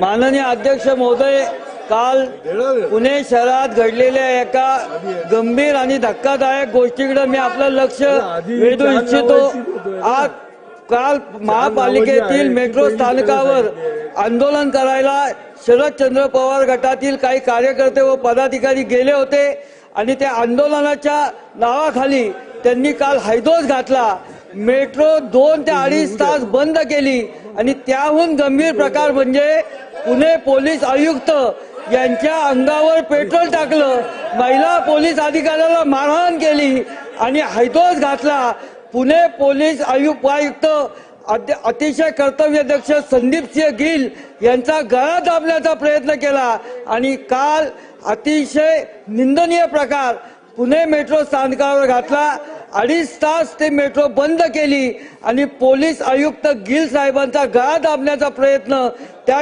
माननीय अध्यक्ष महोदय काल पुणे शहरात घडलेल्या एका गंभीर आणि धक्कादायक गोष्टीकडे मी आपलं लक्ष वेधू इच्छितो. आज काल महापालिकेतील मेट्रो स्थानकावर आंदोलन करायला शरदचंद्र पवार गटातील काही कार्यकर्ते व पदाधिकारी गेले होते आणि त्या आंदोलनाच्या नावाखाली त्यांनी काल हैदोस घातला. मेट्रो दोन ते अडीच तास बंद केली आणि त्याहून गंभीर प्रकार म्हणजे पुणे पोलीस आयुक्त यांच्या अंगावर पेट्रोल टाकलं. महिला पोलीस अधिकाऱ्याला मारहाण केली आणि हैदोस घातला. पुणे पोलीस आयुक्त आयुक्त अतिशय कर्तव्याध्यक्ष संदीप सिंह गिल यांचा गळा दाबण्याचा प्रयत्न केला आणि काल अतिशय निंदनीय प्रकार पुणे मेट्रो स्थानकावर घातला. अडीच तास ते मेट्रो बंद केली आणि पोलीस आयुक्त गिल साहेबांचा गळा दाबण्याचा प्रयत्न त्या